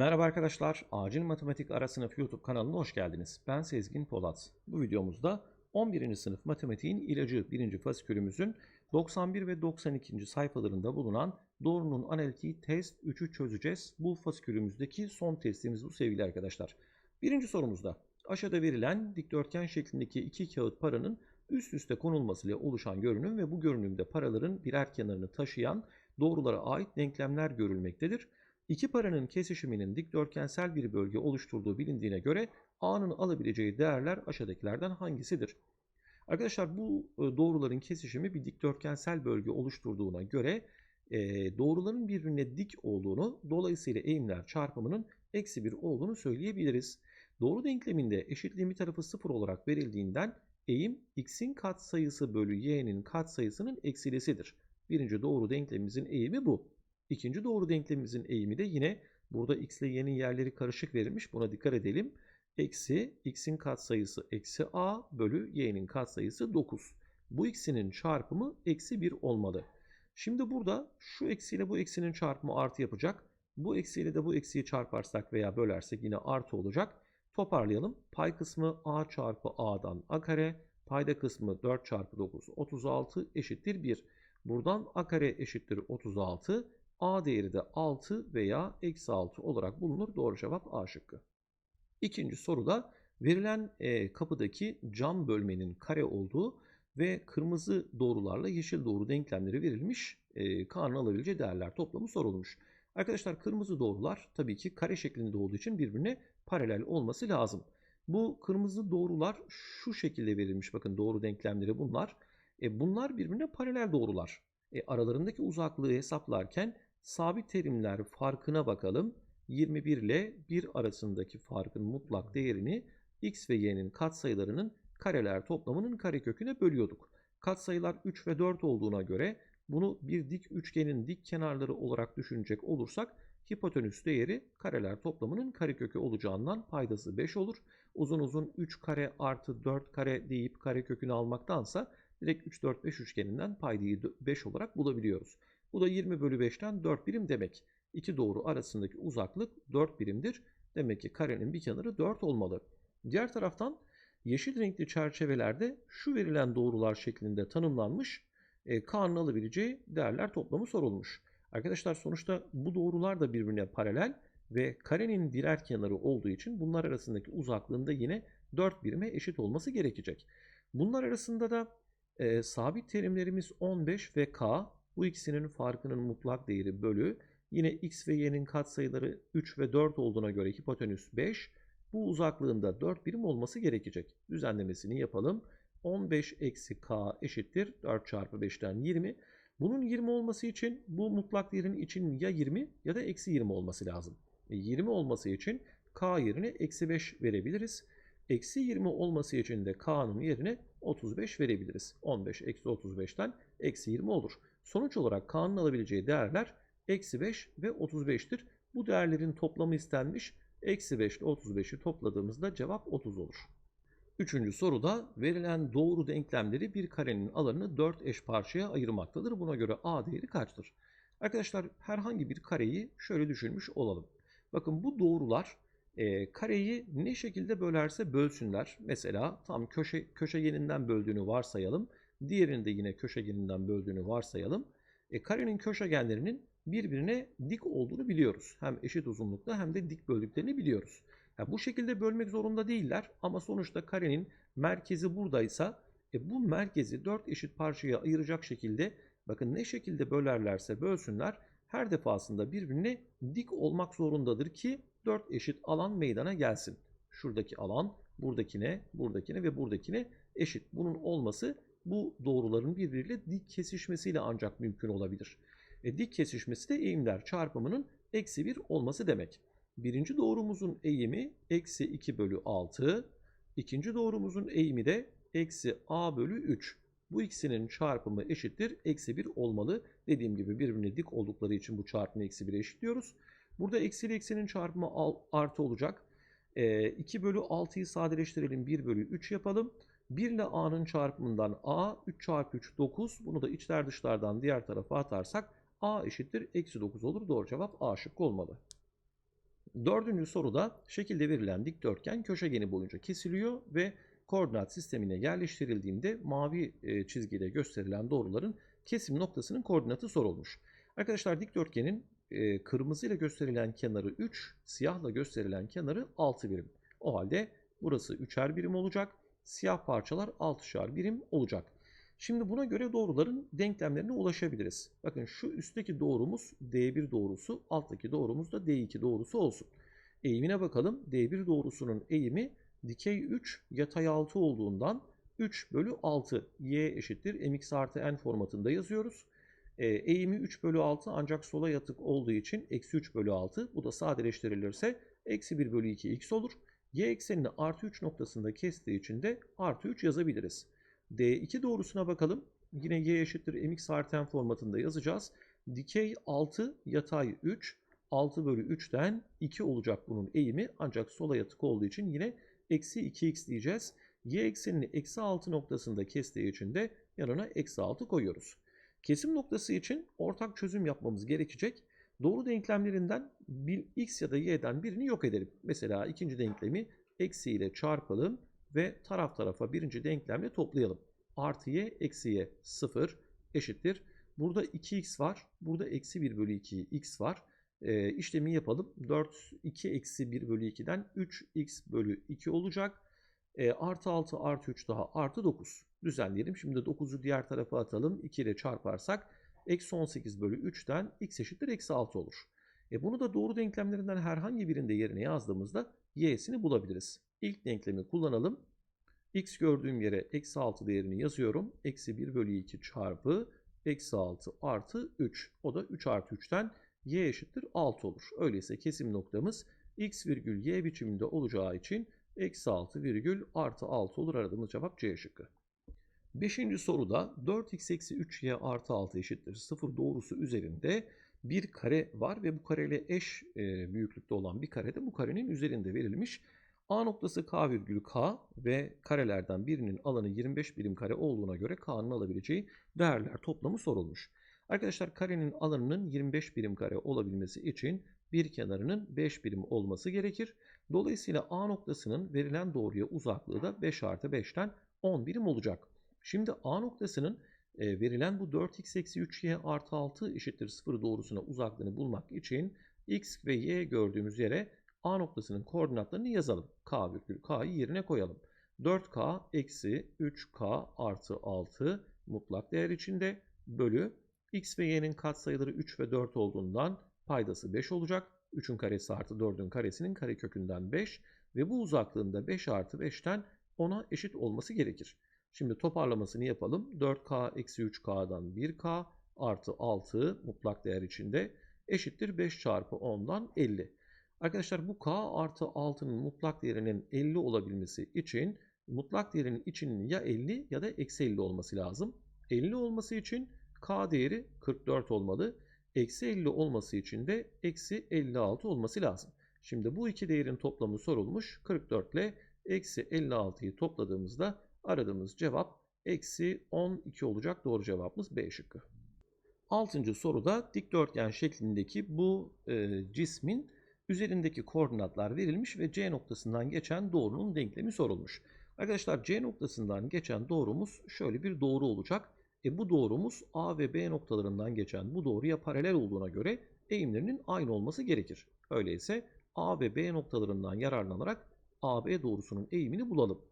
Merhaba arkadaşlar, Acil Matematik Ara Sınıf YouTube kanalına hoş geldiniz. Ben Sezgin Polat. Bu videomuzda 11. sınıf matematiğin ilacı 1. fasikülümüzün 91 ve 92. sayfalarında bulunan doğrunun analitiği test 3'ü çözeceğiz. Bu fasikülümüzdeki son testimiz bu sevgili arkadaşlar. Birinci sorumuzda aşağıda verilen dikdörtgen şeklindeki iki kağıt paranın üst üste konulmasıyla oluşan görünüm ve bu görünümde paraların birer kenarını taşıyan doğrulara ait denklemler görülmektedir. İki paranın kesişiminin dikdörtgensel bir bölge oluşturduğu bilindiğine göre A'nın alabileceği değerler aşağıdakilerden hangisidir? Arkadaşlar bu e, doğruların kesişimi bir dikdörtgensel bölge oluşturduğuna göre e, doğruların birbirine dik olduğunu dolayısıyla eğimler çarpımının eksi 1 olduğunu söyleyebiliriz. Doğru denkleminde eşitliğin bir tarafı 0 olarak verildiğinden eğim x'in katsayısı bölü y'nin katsayısının eksilisidir. Birinci doğru denklemimizin eğimi bu. İkinci doğru denklemimizin eğimi de yine burada x ile y'nin yerleri karışık verilmiş. Buna dikkat edelim. Eksi x'in katsayısı eksi a bölü y'nin katsayısı 9. Bu ikisinin çarpımı eksi 1 olmalı. Şimdi burada şu eksiyle bu eksinin çarpımı artı yapacak. Bu eksiyle de bu eksiyi çarparsak veya bölersek yine artı olacak. Toparlayalım. Pay kısmı a çarpı a'dan a kare. Payda kısmı 4 çarpı 9 36 eşittir 1. Buradan a kare eşittir 36. A değeri de 6 veya eksi 6 olarak bulunur. Doğru cevap A şıkkı. İkinci soruda verilen e, kapıdaki cam bölmenin kare olduğu ve kırmızı doğrularla yeşil doğru denklemleri verilmiş e, K'nın alabileceği değerler toplamı sorulmuş. Arkadaşlar kırmızı doğrular tabii ki kare şeklinde olduğu için birbirine paralel olması lazım. Bu kırmızı doğrular şu şekilde verilmiş. Bakın doğru denklemleri bunlar. E, bunlar birbirine paralel doğrular. E, aralarındaki uzaklığı hesaplarken sabit terimler farkına bakalım. 21 ile 1 arasındaki farkın mutlak değerini x ve y'nin katsayılarının kareler toplamının kareköküne bölüyorduk. Katsayılar 3 ve 4 olduğuna göre bunu bir dik üçgenin dik kenarları olarak düşünecek olursak hipotenüs değeri kareler toplamının karekökü olacağından paydası 5 olur. Uzun uzun 3 kare artı 4 kare deyip karekökünü almaktansa direkt 3, 4, 5 üçgeninden paydayı 5 olarak bulabiliyoruz. Bu da 20 bölü 5'ten 4 birim demek. İki doğru arasındaki uzaklık 4 birimdir. Demek ki karenin bir kenarı 4 olmalı. Diğer taraftan yeşil renkli çerçevelerde şu verilen doğrular şeklinde tanımlanmış e, K'nın alabileceği değerler toplamı sorulmuş. Arkadaşlar sonuçta bu doğrular da birbirine paralel ve karenin birer kenarı olduğu için bunlar arasındaki uzaklığında yine 4 birime eşit olması gerekecek. Bunlar arasında da e, sabit terimlerimiz 15 ve K. Bu ikisinin farkının mutlak değeri bölü. Yine x ve y'nin katsayıları 3 ve 4 olduğuna göre hipotenüs 5. Bu uzaklığında 4 birim olması gerekecek. Düzenlemesini yapalım. 15 eksi k eşittir 4 çarpı 5'ten 20. Bunun 20 olması için bu mutlak değerin için ya 20 ya da eksi 20 olması lazım. 20 e, olması için k yerine eksi 5 verebiliriz. Eksi 20 olması için de k'nın yerine 35 verebiliriz. 15 eksi 35'ten eksi 20 olur. Sonuç olarak k'nın alabileceği değerler eksi 5 ve 35'tir. Bu değerlerin toplamı istenmiş. Eksi 5 ile 35'i topladığımızda cevap 30 olur. Üçüncü soruda verilen doğru denklemleri bir karenin alanını 4 eş parçaya ayırmaktadır. Buna göre a değeri kaçtır? Arkadaşlar herhangi bir kareyi şöyle düşünmüş olalım. Bakın bu doğrular e, kareyi ne şekilde bölerse bölsünler. Mesela tam köşe köşegeninden böldüğünü varsayalım. Diğerini de yine köşegeninden böldüğünü varsayalım. E, karenin köşegenlerinin birbirine dik olduğunu biliyoruz. Hem eşit uzunlukta hem de dik böldüklerini biliyoruz. Yani bu şekilde bölmek zorunda değiller ama sonuçta karenin merkezi buradaysa e, bu merkezi 4 eşit parçaya ayıracak şekilde bakın ne şekilde bölerlerse bölsünler her defasında birbirine dik olmak zorundadır ki 4 eşit alan meydana gelsin. Şuradaki alan buradakine, buradakine ve buradakine eşit. Bunun olması bu doğruların birbiriyle dik kesişmesiyle ancak mümkün olabilir. E, dik kesişmesi de eğimler çarpımının eksi 1 olması demek. Birinci doğrumuzun eğimi eksi 2 bölü 6. İkinci doğrumuzun eğimi de eksi a bölü 3. Bu ikisinin çarpımı eşittir. Eksi 1 olmalı. Dediğim gibi birbirine dik oldukları için bu çarpımı eksi 1'e eşitliyoruz. Burada eksi ile eksinin çarpımı artı olacak. E, 2 bölü 6'yı sadeleştirelim. 1 bölü 3 yapalım. 1 ile a'nın çarpımından a 3 çarpı 3 9. Bunu da içler dışlardan diğer tarafa atarsak a eşittir eksi 9 olur. Doğru cevap a şıkkı olmalı. Dördüncü soruda şekilde verilen dikdörtgen köşegeni boyunca kesiliyor ve koordinat sistemine yerleştirildiğinde mavi e, çizgiyle gösterilen doğruların kesim noktasının koordinatı sorulmuş. Arkadaşlar dikdörtgenin e, kırmızıyla gösterilen kenarı 3, siyahla gösterilen kenarı 6 birim. O halde burası 3'er birim olacak. Siyah parçalar 6'şar birim olacak. Şimdi buna göre doğruların denklemlerine ulaşabiliriz. Bakın şu üstteki doğrumuz D1 doğrusu, alttaki doğrumuz da D2 doğrusu olsun. Eğimine bakalım. D1 doğrusunun eğimi dikey 3, yatay 6 olduğundan 3 bölü 6 y eşittir mx artı n formatında yazıyoruz. E, eğimi 3 bölü 6 ancak sola yatık olduğu için eksi 3 bölü 6. Bu da sadeleştirilirse eksi 1 bölü 2 x olur. Y eksenini artı 3 noktasında kestiği için de artı 3 yazabiliriz. D2 doğrusuna bakalım. Yine y eşittir mx artı n formatında yazacağız. Dikey 6, yatay 3. 6 bölü 3'ten 2 olacak bunun eğimi. Ancak sola yatık olduğu için yine eksi 2x diyeceğiz. Y eksenini eksi 6 noktasında kestiği için de yanına eksi 6 koyuyoruz. Kesim noktası için ortak çözüm yapmamız gerekecek. Doğru denklemlerinden bir x ya da y'den birini yok edelim. Mesela ikinci denklemi eksi ile çarpalım ve taraf tarafa birinci denklemle toplayalım. Artı y eksi y 0 eşittir. Burada 2x var. Burada eksi 1 bölü 2 x var. E, işlemi yapalım. 4 2 eksi 1 bölü 2'den 3x bölü 2 olacak. E, artı 6 artı 3 daha artı 9. Düzenleyelim. Şimdi 9'u diğer tarafa atalım. 2 ile çarparsak eksi 18 bölü 3'ten x eşittir eksi 6 olur. E, bunu da doğru denklemlerinden herhangi birinde yerine yazdığımızda y'sini bulabiliriz. İlk denklemi kullanalım. x gördüğüm yere eksi 6 değerini yazıyorum. Eksi 1 bölü 2 çarpı eksi 6 artı 3. O da 3 artı 3'ten y eşittir 6 olur. Öyleyse kesim noktamız x virgül y biçiminde olacağı için eksi 6 virgül artı 6 olur. Aradığımız cevap C şıkkı. Beşinci soruda 4x eksi 3y artı 6 eşittir 0 doğrusu üzerinde bir kare var ve bu kareyle eş e, büyüklükte olan bir kare de bu karenin üzerinde verilmiş. A noktası K virgül K ve karelerden birinin alanı 25 birim kare olduğuna göre K'nın alabileceği değerler toplamı sorulmuş. Arkadaşlar karenin alanının 25 birim kare olabilmesi için bir kenarının 5 birim olması gerekir. Dolayısıyla A noktasının verilen doğruya uzaklığı da 5 artı 5'ten 10 birim olacak. Şimdi A noktasının e, verilen bu 4x eksi 3y artı 6 eşittir 0 doğrusuna uzaklığını bulmak için x ve y gördüğümüz yere A noktasının koordinatlarını yazalım. K virgül K'yı yerine koyalım. 4K eksi 3K artı 6 mutlak değer içinde bölü x ve y'nin katsayıları 3 ve 4 olduğundan paydası 5 olacak. 3'ün karesi artı 4'ün karesinin karekökünden 5 ve bu uzaklığında 5 artı 5'ten 10'a eşit olması gerekir. Şimdi toparlamasını yapalım. 4K eksi 3K'dan 1K artı 6 mutlak değer içinde eşittir 5 çarpı 10'dan 50. Arkadaşlar bu K artı 6'nın mutlak değerinin 50 olabilmesi için mutlak değerinin içinin ya 50 ya da eksi 50 olması lazım. 50 olması için K değeri 44 olmalı. Eksi 50 olması için de eksi 56 olması lazım. Şimdi bu iki değerin toplamı sorulmuş. 44 ile eksi 56'yı topladığımızda aradığımız cevap eksi 12 olacak. Doğru cevabımız B şıkkı. Altıncı soruda dikdörtgen şeklindeki bu e, cismin üzerindeki koordinatlar verilmiş ve C noktasından geçen doğrunun denklemi sorulmuş. Arkadaşlar C noktasından geçen doğrumuz şöyle bir doğru olacak. E bu doğrumuz A ve B noktalarından geçen bu doğruya paralel olduğuna göre eğimlerinin aynı olması gerekir. Öyleyse A ve B noktalarından yararlanarak AB doğrusunun eğimini bulalım.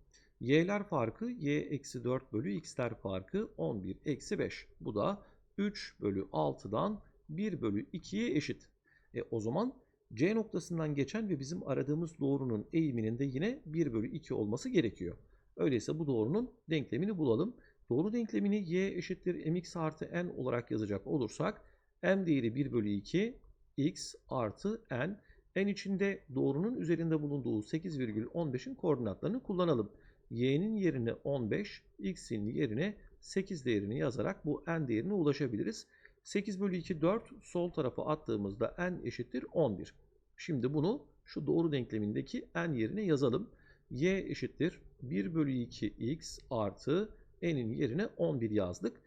Y'ler farkı y eksi 4 bölü x'ler farkı 11 eksi 5. Bu da 3 bölü 6'dan 1 bölü 2'ye eşit. E o zaman C noktasından geçen ve bizim aradığımız doğrunun eğiminin de yine 1 bölü 2 olması gerekiyor. Öyleyse bu doğrunun denklemini bulalım. Doğru denklemini y eşittir mx artı n olarak yazacak olursak m değeri 1 bölü 2 x artı n. n içinde doğrunun üzerinde bulunduğu 8,15'in koordinatlarını kullanalım. Y'nin yerine 15, x'in yerine 8 değerini yazarak bu n değerine ulaşabiliriz. 8 bölü 2 4 sol tarafa attığımızda n eşittir 11. Şimdi bunu şu doğru denklemindeki n yerine yazalım. y eşittir 1 bölü 2 x artı n'in yerine 11 yazdık.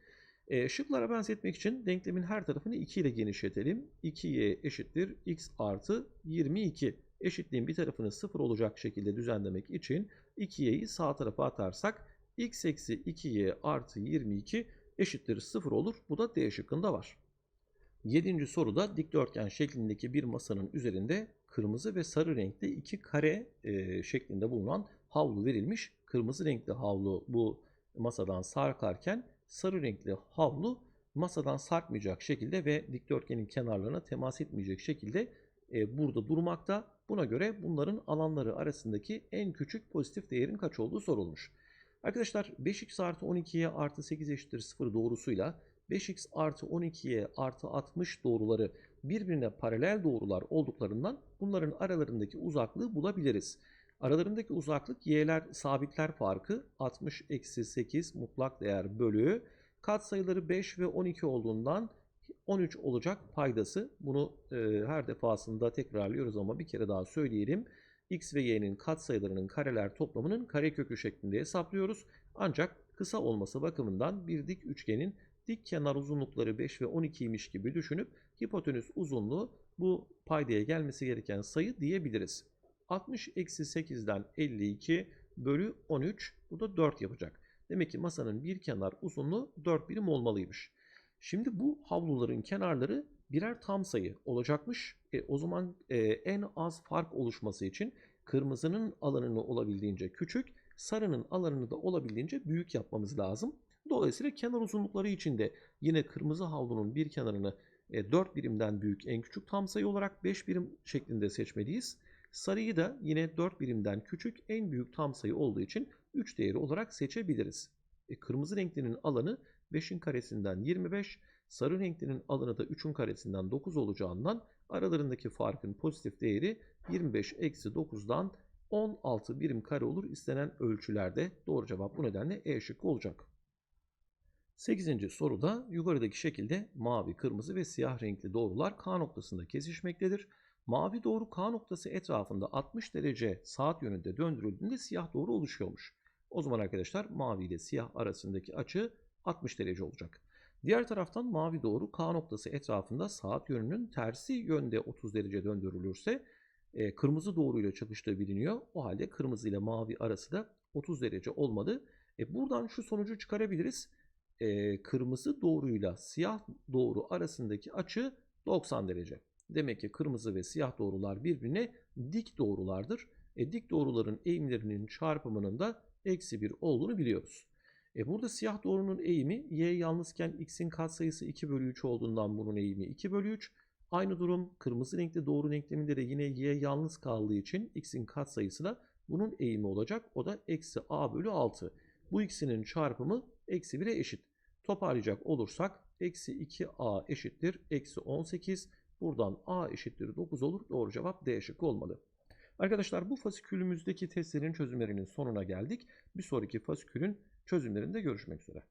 E, şıklara benzetmek için denklemin her tarafını 2 ile genişletelim. 2y eşittir x artı 22. eşitliğin bir tarafını 0 olacak şekilde düzenlemek için 2y'yi sağ tarafa atarsak x eksi 2y artı 22 eşittir 0 olur. Bu da D şıkkında var. Yedinci soruda dikdörtgen şeklindeki bir masanın üzerinde kırmızı ve sarı renkli iki kare e, şeklinde bulunan havlu verilmiş. Kırmızı renkli havlu bu masadan sarkarken sarı renkli havlu masadan sarkmayacak şekilde ve dikdörtgenin kenarlarına temas etmeyecek şekilde e, burada durmakta. Buna göre bunların alanları arasındaki en küçük pozitif değerin kaç olduğu sorulmuş. Arkadaşlar 5x artı 12'ye artı 8 eşittir 0 doğrusuyla 5x artı 12'ye artı 60 doğruları birbirine paralel doğrular olduklarından bunların aralarındaki uzaklığı bulabiliriz. Aralarındaki uzaklık y'ler sabitler farkı 60 eksi 8 mutlak değer bölü katsayıları 5 ve 12 olduğundan 13 olacak paydası. Bunu e, her defasında tekrarlıyoruz ama bir kere daha söyleyelim. x ve y'nin katsayılarının kareler toplamının karekökü şeklinde hesaplıyoruz. Ancak kısa olması bakımından bir dik üçgenin dik kenar uzunlukları 5 ve 12'ymiş gibi düşünüp hipotenüs uzunluğu bu paydaya gelmesi gereken sayı diyebiliriz. 60 eksi 8'den 52 bölü 13 bu da 4 yapacak. Demek ki masanın bir kenar uzunluğu 4 birim olmalıymış. Şimdi bu havluların kenarları birer tam sayı olacakmış. E, o zaman e, en az fark oluşması için kırmızının alanını olabildiğince küçük, sarının alanını da olabildiğince büyük yapmamız lazım. Dolayısıyla kenar uzunlukları için de yine kırmızı havlunun bir kenarını 4 birimden büyük en küçük tam sayı olarak 5 birim şeklinde seçmeliyiz. Sarıyı da yine 4 birimden küçük en büyük tam sayı olduğu için 3 değeri olarak seçebiliriz. E, kırmızı renklinin alanı 5'in karesinden 25, sarı renklinin alanı da 3'ün karesinden 9 olacağından aralarındaki farkın pozitif değeri 25 eksi 9'dan 16 birim kare olur istenen ölçülerde. Doğru cevap bu nedenle E şıkkı olacak. 8. soruda yukarıdaki şekilde mavi, kırmızı ve siyah renkli doğrular K noktasında kesişmektedir. Mavi doğru K noktası etrafında 60 derece saat yönünde döndürüldüğünde siyah doğru oluşuyormuş. O zaman arkadaşlar mavi ile siyah arasındaki açı 60 derece olacak. Diğer taraftan mavi doğru K noktası etrafında saat yönünün tersi yönde 30 derece döndürülürse e, kırmızı doğru ile çakıştığı biliniyor. O halde kırmızı ile mavi arası da 30 derece olmalı. E, buradan şu sonucu çıkarabiliriz e, kırmızı doğruyla siyah doğru arasındaki açı 90 derece. Demek ki kırmızı ve siyah doğrular birbirine dik doğrulardır. E, dik doğruların eğimlerinin çarpımının da eksi 1 olduğunu biliyoruz. E, burada siyah doğrunun eğimi y yalnızken x'in katsayısı 2 bölü 3 olduğundan bunun eğimi 2 bölü 3. Aynı durum kırmızı renkli doğru denkleminde de yine y yalnız kaldığı için x'in katsayısı da bunun eğimi olacak. O da eksi a bölü 6. Bu ikisinin çarpımı eksi 1'e eşit. Toparlayacak olursak eksi 2a eşittir eksi 18. Buradan a eşittir 9 olur. Doğru cevap D şıkkı olmalı. Arkadaşlar bu fasikülümüzdeki testlerin çözümlerinin sonuna geldik. Bir sonraki fasikülün çözümlerinde görüşmek üzere.